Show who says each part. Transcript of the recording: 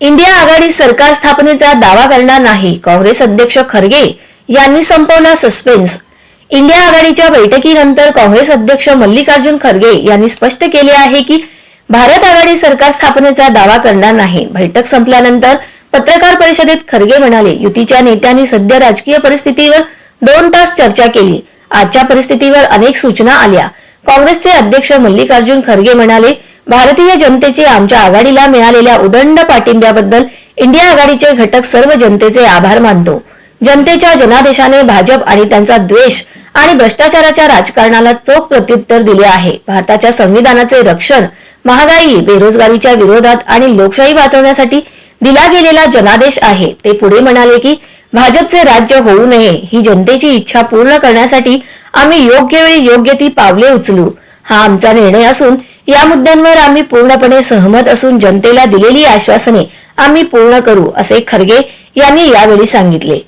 Speaker 1: India आघाडी सरकार स्थापनेचा दावा करणार नाही काँग्रेस अध्यक्ष खरगे यांनी संपवला सस्पेन्स इंडिया आघाडीच्या बैठकीनंतर काँग्रेस अध्यक्ष मल्लिकार्जुन खरगे यांनी स्पष्ट केले आहे की भारत आघाडी सरकार स्थापनेचा दावा करणार नाही. बैठक संपल्यानंतर पत्रकार परिषदेत खरगे म्हणाले युतीच्या नेत्यांनी सध्या राजकीय परिस्थितीवर दोन तास चर्चा केली. आजच्या परिस्थितीवर अनेक सूचना आल्या. काँग्रेसचे अध्यक्ष मल्लिकार्जुन खरगे म्हणाले भारतीय जनतेचे आमच्या आघाडीला मिळालेल्या उदंड पाठिंब्याबद्दल इंडिया आघाडीचे घटक सर्व जनतेचे आभार मानतो. जनतेच्या जनादेशाने भाजप आणि त्यांचा द्वेष आणि भ्रष्टाचाराच्या राजकारणाला चोख प्रत्युत्तर दिले आहे. भारताच्या संविधानाचे रक्षण महागाई बेरोजगारीच्या विरोधात आणि लोकशाही वाचवण्यासाठी दिला गेलेला जनादेश आहे. ते पुढे म्हणाले की भाजपचे राज्य होऊ नये ही जनतेची इच्छा पूर्ण करण्यासाठी आम्ही योग्य वेळी योग्य ती पावले उचलू. हा आमचा निर्णय असून या मुद्द्यांवर आम्ही पूर्णपणे सहमत असून जनतेला दिलेली आश्वासने आम्ही पूर्ण करू असे खरगे यांनी यावेळी सांगितले.